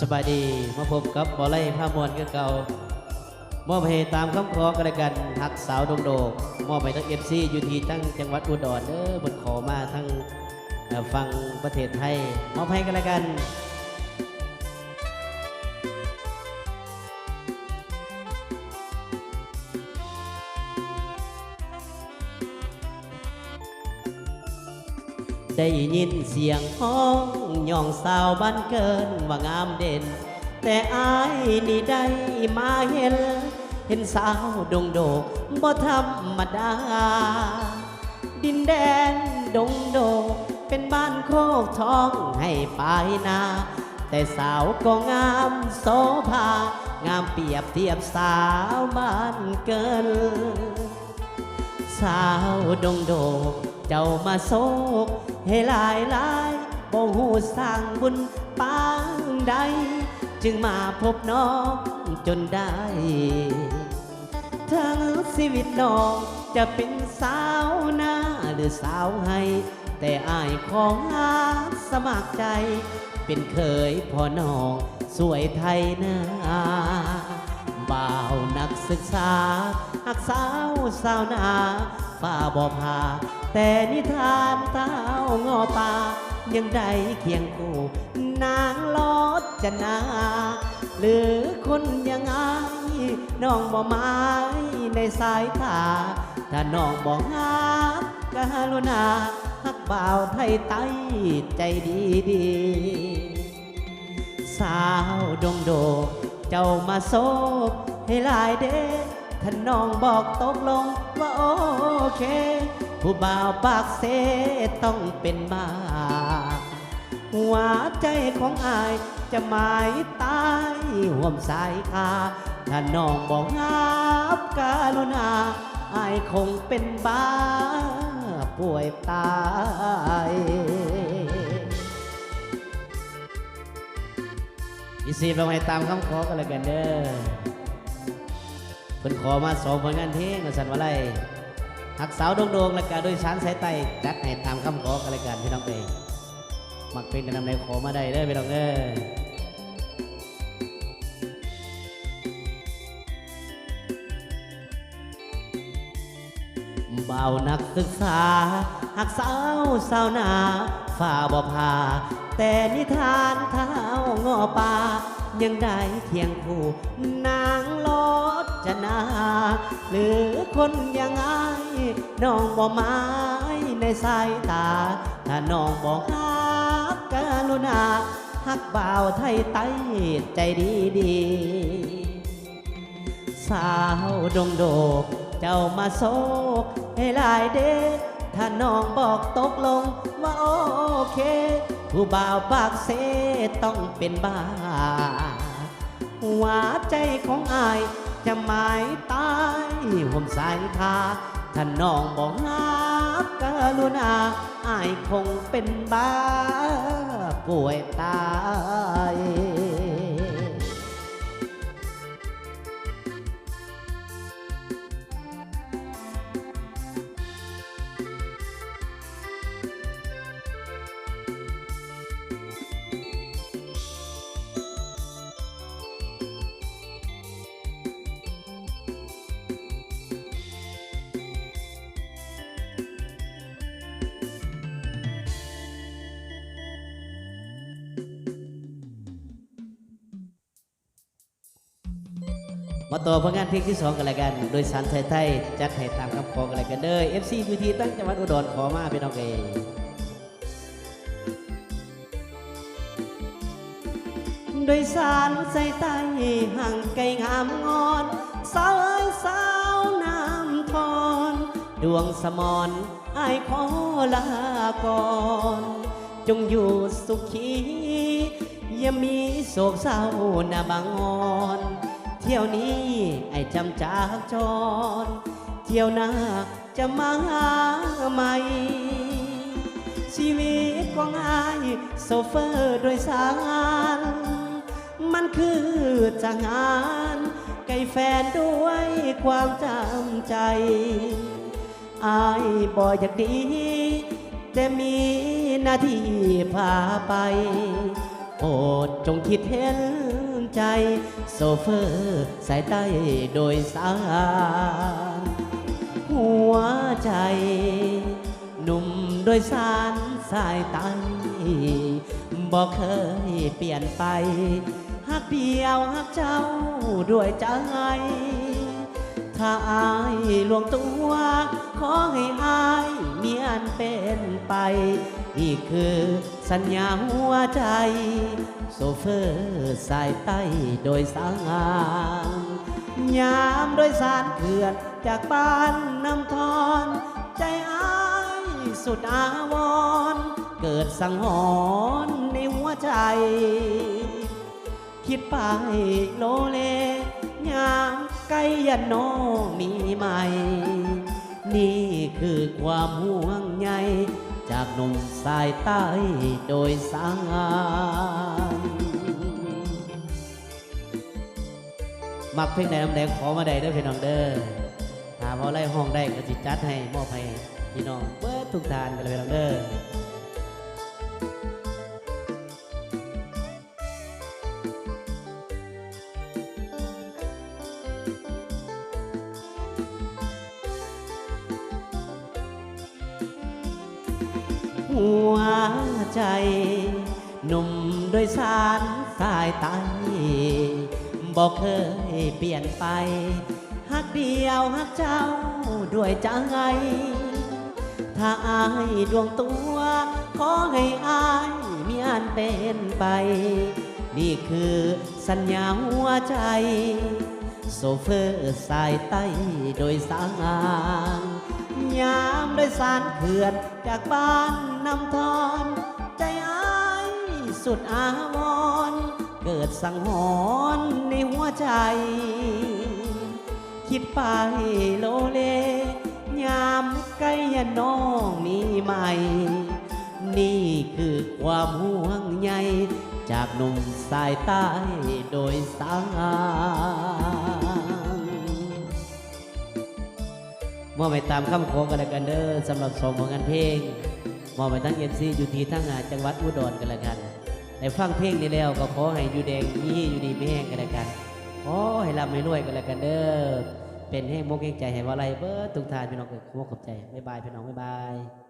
สบายดีมาพบกับบอไล่ผ้ามวลคือเก่ามอบให้ตามคำขอกันกันหักสาวดงโดกมอบให้ทั้งเอฟซีอยู่ที่ตั้งจังหวัดอุดรเด้อบนขอมาทั้งเอ่อฟังประเทศไทยมอบให้กันละกัน ได้ยินเสียงห้องย่องสาวบ้านเกินว่างามเด่น แต่อายนี่ได้มาเห็น เห็นสาวดงโดกบ่ธรรมดา ดินแดนดงโดกเป็นบ้านโคกทองให้ปายนา แต่สาวก็งามโสภางามเปรียบเทียบสาวบ้านเกิน สาวดงโดกเจ้ามาโศกให้หลายหลายบ่หูสร้างบุญปางใด จึงมาพบน้องจนได้ ทั้งชีวิตน้องจะเป็นสาวหน้าหรือสาวให้ แต่อายของอาสมัครใจ เป็นเคยพอน้องสวยไทยนา บ่าวนักศึกษาหักสาวสาวนาฝ้าบ่พา แต่นิทานเต้างอป่ายังได้เคียงคู่นางลอดจะนา หรือคนยังไงน้องบ่หมายในสายตาถ้าน้องบ่ฮักกรุณาฮักบ่าวไทยไตใจดีดี สาวดงโด เจ้ามาโซกให้หลายเด้ถ้าน้องบอกตกลงว่าโอเค ผู้บ่าวปากเสต้องเป็นบ้าหัวใจของอายจะหมายตายห่วมสายคาถ้าน้องบอกงับกาลุณาอายคงเป็นบ้าป่วยตาย อีซีลงให้ตามคำขอกันเลยกันเด้อเพิ่นขอมาสองผลงานเพลงกับสันวะไรหักสาวโดงๆและการโดยสารสายไตจัดให้ตามคำขอกันเลยกันพี่น้องเองมักเป็นกันนำในขอมาได้เด้อพี่น้องเด้อเบานักศึกษาหักสาวสาวนาฝ่าบ่พาแต่นิทานทา งอป่ายังได้เทียงคู่นางลอดจะนาหรือคนยังไงน้องบ่หมายในสายตา ถ้าน้องบอกฮักกรุณาฮักบ่าวไทยไต้ใจดีดีสาวดงโดก เจ้ามาโซกให้ลายเด้ถ้าน้องบอกตกลงว่าโอเค ผู้บ่าวปากเสต้องเป็นบ้า หัวใจของอายจะหมายตายห่มสายคาถ้าน้องบอกฮักกรุณาอายคงเป็นบ้าป่วยตาย มาต่อผลงานเพลงที่สองกันเลยกัน โดยสารไทยไทย จัดให้ตามคำขอกันเลยกันเด้อ FC ยูทีตั้งจังหวัดอุดรขอมาพี่น้องเองโดยสารใส่ไตห่างไกลงามงอนสาวเอ้ยสาวน้ำทอน ดวงสมอนไอขอลาก่อน จงอยู่สุขี อย่ามีโศกเศร้าหน้าบางงอน เที่ยวนี้ไอ้จำจากจร เที่ยวหน้าจะมาหาใหม่ ชีวิตของอายโซเฟอร์โดยสาร มันคือจะงานไก่แฟนด้วยความจำใจอายบ่อยากดีแต่มีหน้าที่พาไป โปรดจงคิดเห็น ใจ โซเฟอร์สายใต้โดยสารหัวใจ หนุ่มโดยสารสายใต้บอกเคยเปลี่ยนไปหักเดียวหักเจ้าด้วยใจ ถ้าอายหลวงตัว ขอให้อายมีอันเป็นไป อีกคือสัญญาหัวใจ โซเฟอร์สายใต้โดยสารยามโดยสารเขื่อนจากบ้านน้ำทอน ใจอายสุดอาวร เกิดสังหรณ์ในหัวใจ คิดไปโลเล ยาม ใกล้ยันน้องมีใหม่ นี่คือความห่วงใยจากหนุ่มสายใต้โดยสารมักเพลงใดน้ำแดงขอมาได้ด้อพี่น้องเด้อถามว่าไรห้องได้ก็จิตจัดให้มอบให้พี่น้องเบิดทุกทานกันเลยพี่น้องเด้อ หัวใจ หนุ่มโดยสารสายใต้บอกเคยเปลี่ยนไป หักเดียวหักเจ้าด้วยใจ ถ้าอายดวงตัว ขอให้อายมีอันเป็นไป นี่คือสัญญาหัวใจ โซเฟอร์สายใต้โดยสาร ยามโดยสารเขื่อนจากบ้านนำทอน ใจอายสุดอาวรเกิดสังหรณ์ในหัวใจ คิดไปโลเลยามใกล้ยาน้องมีใหม่ นี่คือความห่วงใยจากหนุ่มสายใต้โดยสาร มอบไปตามคำขอกันแล้วกันเด้อสำหรับสองของงานเพลงมอบไปทั้งเอ็นซีอยู่ที่ทั้งงานจังหวัดอุดรกันแล้วกันในฟังเพลงนี้แล้วก็ขอให้อยู่แดงยี่อยู่ดีไม่แห้งกันแล้วกันขอให้รำให้รวยกันแล้วกันเด้อเป็นแห้งมกแห้งใจให้ว่าอะไรเบิร์ทุกทานพี่น้องเกิดขอบใจบ๊ายบายพี่น้องบ๊ายบาย